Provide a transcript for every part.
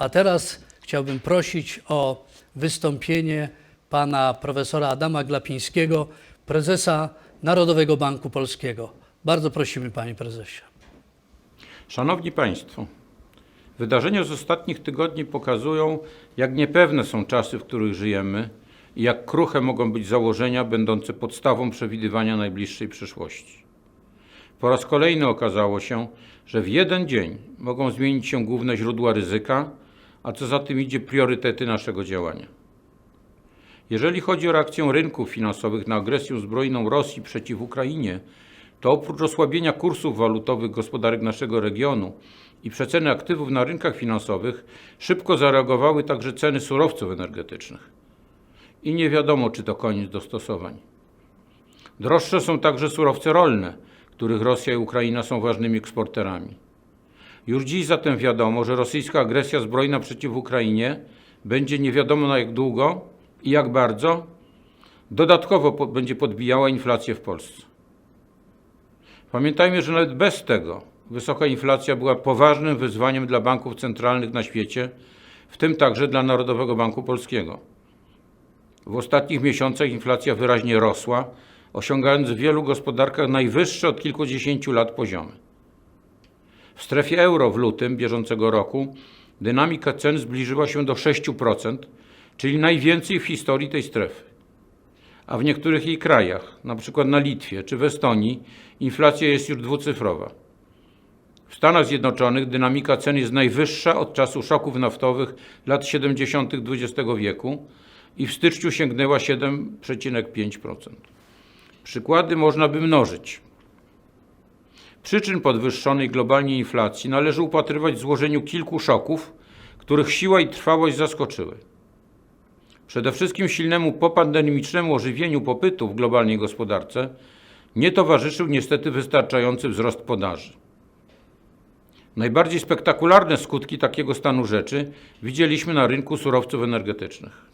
A teraz chciałbym prosić o wystąpienie pana profesora Adama Glapińskiego, prezesa Narodowego Banku Polskiego. Bardzo prosimy, panie prezesie. Szanowni Państwo, wydarzenia z ostatnich tygodni pokazują, jak niepewne są czasy, w których żyjemy i jak kruche mogą być założenia będące podstawą przewidywania najbliższej przyszłości. Po raz kolejny okazało się, że w jeden dzień mogą zmienić się główne źródła ryzyka, a co za tym idzie priorytety naszego działania. Jeżeli chodzi o reakcję rynków finansowych na agresję zbrojną Rosji przeciw Ukrainie, to oprócz osłabienia kursów walutowych gospodarek naszego regionu i przeceny aktywów na rynkach finansowych, szybko zareagowały także ceny surowców energetycznych. I nie wiadomo, czy to koniec dostosowań. Droższe są także surowce rolne, których Rosja i Ukraina są ważnymi eksporterami. Już dziś zatem wiadomo, że rosyjska agresja zbrojna przeciw Ukrainie będzie nie wiadomo na jak długo i jak bardzo dodatkowo po- będzie podbijała inflację w Polsce. Pamiętajmy, że nawet bez tego wysoka inflacja była poważnym wyzwaniem dla banków centralnych na świecie, w tym także dla Narodowego Banku Polskiego. W ostatnich miesiącach inflacja wyraźnie rosła, osiągając w wielu gospodarkach najwyższe od kilkudziesięciu lat poziomy. W strefie euro w lutym bieżącego roku dynamika cen zbliżyła się do 6%, czyli najwięcej w historii tej strefy. A w niektórych jej krajach, przykład na Litwie czy w Estonii, inflacja jest już dwucyfrowa. W Stanach Zjednoczonych dynamika cen jest najwyższa od czasu szoków naftowych lat 70. XX wieku i w styczniu sięgnęła 7,5%. Przykłady można by mnożyć. Przyczyn podwyższonej globalnie inflacji należy upatrywać w złożeniu kilku szoków, których siła i trwałość zaskoczyły. Przede wszystkim silnemu popandemicznemu ożywieniu popytu w globalnej gospodarce nie towarzyszył niestety wystarczający wzrost podaży. Najbardziej spektakularne skutki takiego stanu rzeczy widzieliśmy na rynku surowców energetycznych.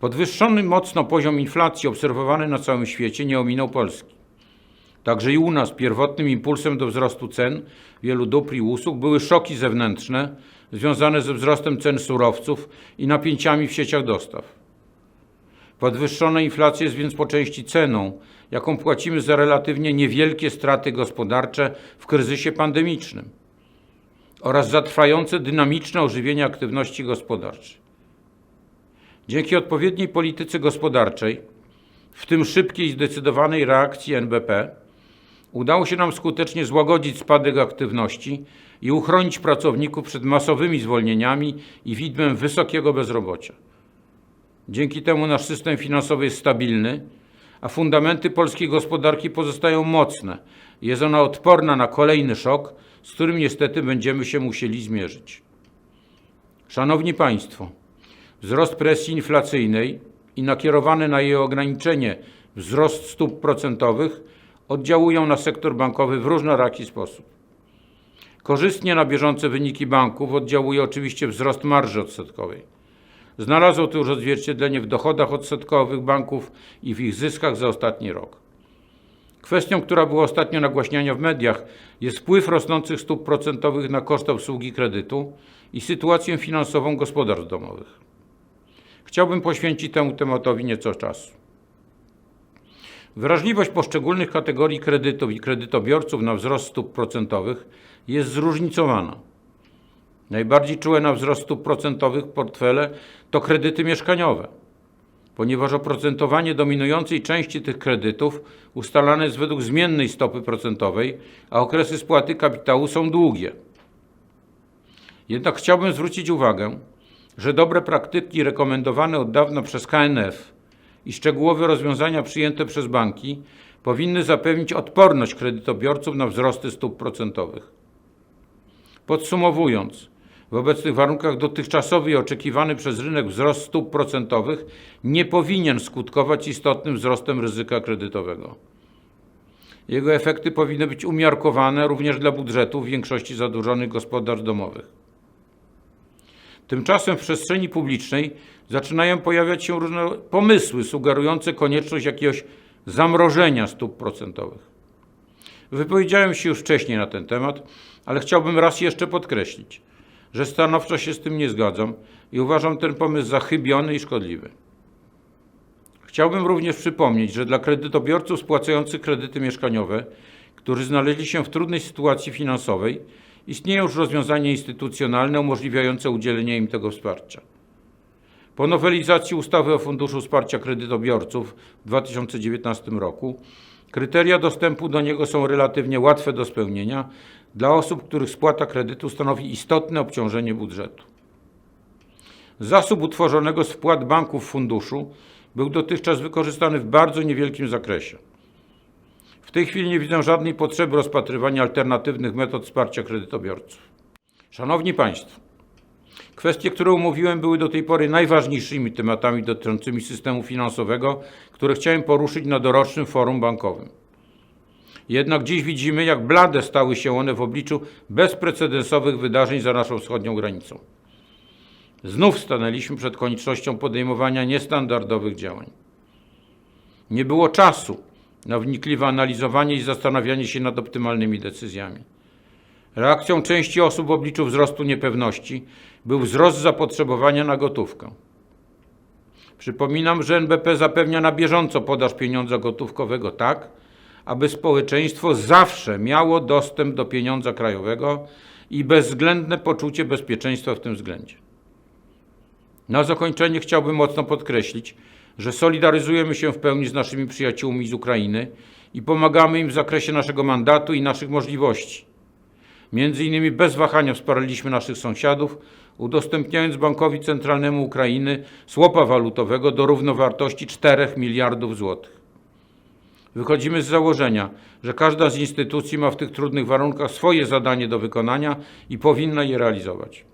Podwyższony mocno poziom inflacji obserwowany na całym świecie nie ominął Polski. Także i u nas pierwotnym impulsem do wzrostu cen wielu dóbr i usług były szoki zewnętrzne związane ze wzrostem cen surowców i napięciami w sieciach dostaw. Podwyższona inflacja jest więc po części ceną, jaką płacimy za relatywnie niewielkie straty gospodarcze w kryzysie pandemicznym oraz za trwające dynamiczne ożywienie aktywności gospodarczej. Dzięki odpowiedniej polityce gospodarczej, w tym szybkiej i zdecydowanej reakcji NBP, udało się nam skutecznie złagodzić spadek aktywności i uchronić pracowników przed masowymi zwolnieniami i widmem wysokiego bezrobocia. Dzięki temu nasz system finansowy jest stabilny, a fundamenty polskiej gospodarki pozostają mocne. Jest ona odporna na kolejny szok, z którym niestety będziemy się musieli zmierzyć. Szanowni Państwo, wzrost presji inflacyjnej i nakierowany na jej ograniczenie wzrost stóp procentowych oddziałują na sektor bankowy w różnoraki sposób. Korzystnie na bieżące wyniki banków oddziałuje oczywiście wzrost marży odsetkowej. Znalazło to już odzwierciedlenie w dochodach odsetkowych banków i w ich zyskach za ostatni rok. Kwestią, która była ostatnio nagłaśniana w mediach, jest wpływ rosnących stóp procentowych na koszt obsługi kredytu i sytuację finansową gospodarstw domowych. Chciałbym poświęcić temu tematowi nieco czasu. Wrażliwość poszczególnych kategorii kredytów i kredytobiorców na wzrost stóp procentowych jest zróżnicowana. Najbardziej czułe na wzrost stóp procentowych portfele to kredyty mieszkaniowe, ponieważ oprocentowanie dominującej części tych kredytów ustalane jest według zmiennej stopy procentowej, a okresy spłaty kapitału są długie. Jednak chciałbym zwrócić uwagę, że dobre praktyki rekomendowane od dawna przez KNF i szczegółowe rozwiązania przyjęte przez banki powinny zapewnić odporność kredytobiorców na wzrosty stóp procentowych. Podsumowując, w obecnych warunkach dotychczasowy i oczekiwany przez rynek wzrost stóp procentowych nie powinien skutkować istotnym wzrostem ryzyka kredytowego. Jego efekty powinny być umiarkowane również dla budżetów większości zadłużonych gospodarstw domowych. Tymczasem w przestrzeni publicznej zaczynają pojawiać się różne pomysły sugerujące konieczność jakiegoś zamrożenia stóp procentowych. Wypowiedziałem się już wcześniej na ten temat, ale chciałbym raz jeszcze podkreślić, że stanowczo się z tym nie zgadzam i uważam ten pomysł za chybiony i szkodliwy. Chciałbym również przypomnieć, że dla kredytobiorców spłacających kredyty mieszkaniowe, którzy znaleźli się w trudnej sytuacji finansowej, istnieją już rozwiązania instytucjonalne umożliwiające udzielenie im tego wsparcia. Po nowelizacji ustawy o Funduszu Wsparcia Kredytobiorców w 2019 roku kryteria dostępu do niego są relatywnie łatwe do spełnienia dla osób, których spłata kredytu stanowi istotne obciążenie budżetu. Zasób utworzonego z wpłat banków funduszu był dotychczas wykorzystany w bardzo niewielkim zakresie. W tej chwili nie widzę żadnej potrzeby rozpatrywania alternatywnych metod wsparcia kredytobiorców. Szanowni Państwo, kwestie, które omówiłem, były do tej pory najważniejszymi tematami dotyczącymi systemu finansowego, które chciałem poruszyć na dorocznym forum bankowym. Jednak dziś widzimy, jak blade stały się one w obliczu bezprecedensowych wydarzeń za naszą wschodnią granicą. Znów stanęliśmy przed koniecznością podejmowania niestandardowych działań. Nie było czasu na wnikliwe analizowanie i zastanawianie się nad optymalnymi decyzjami. Reakcją części osób w obliczu wzrostu niepewności był wzrost zapotrzebowania na gotówkę. Przypominam, że NBP zapewnia na bieżąco podaż pieniądza gotówkowego tak, aby społeczeństwo zawsze miało dostęp do pieniądza krajowego i bezwzględne poczucie bezpieczeństwa w tym względzie. Na zakończenie chciałbym mocno podkreślić, że solidaryzujemy się w pełni z naszymi przyjaciółmi z Ukrainy i pomagamy im w zakresie naszego mandatu i naszych możliwości. Między innymi bez wahania wsparliśmy naszych sąsiadów, udostępniając Bankowi Centralnemu Ukrainy słopa walutowego do równowartości 4 miliardów złotych. Wychodzimy z założenia, że każda z instytucji ma w tych trudnych warunkach swoje zadanie do wykonania i powinna je realizować.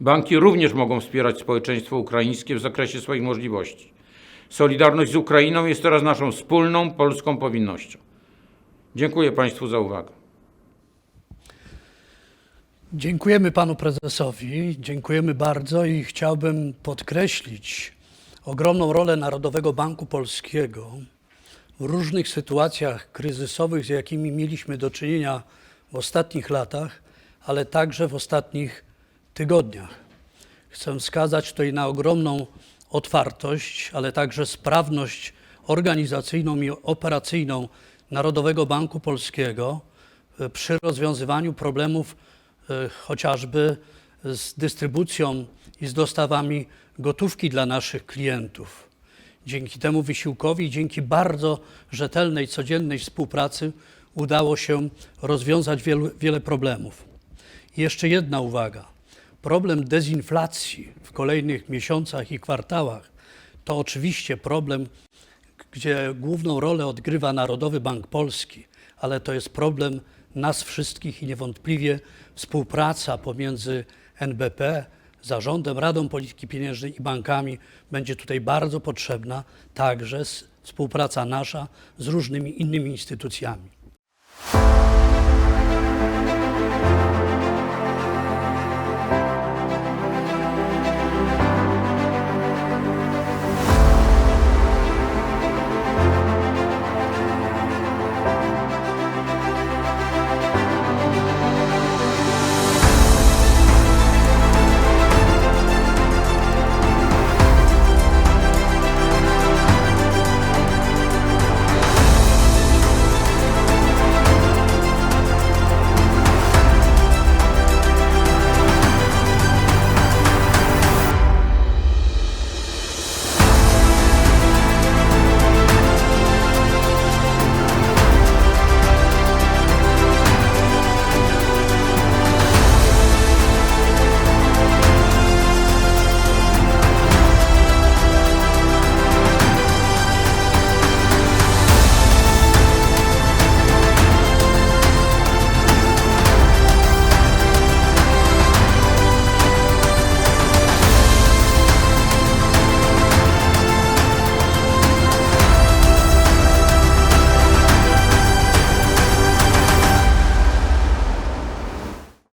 Banki również mogą wspierać społeczeństwo ukraińskie w zakresie swoich możliwości. Solidarność z Ukrainą jest teraz naszą wspólną polską powinnością. Dziękuję Państwu za uwagę. Dziękujemy panu prezesowi, dziękujemy bardzo i chciałbym podkreślić ogromną rolę Narodowego Banku Polskiego w różnych sytuacjach kryzysowych, z jakimi mieliśmy do czynienia w ostatnich latach, ale także w ostatnich tygodniach. Chcę wskazać tutaj na ogromną otwartość, ale także sprawność organizacyjną i operacyjną Narodowego Banku Polskiego e, przy rozwiązywaniu problemów chociażby z dystrybucją i z dostawami gotówki dla naszych klientów. Dzięki temu wysiłkowi, dzięki bardzo rzetelnej, codziennej współpracy udało się rozwiązać wielu, wiele problemów. I jeszcze jedna uwaga. Problem dezinflacji w kolejnych miesiącach i kwartałach to oczywiście problem, gdzie główną rolę odgrywa Narodowy Bank Polski, ale to jest problem nas wszystkich i niewątpliwie współpraca pomiędzy NBP, Zarządem, Radą Polityki Pieniężnej i bankami będzie tutaj bardzo potrzebna, także współpraca nasza z różnymi innymi instytucjami.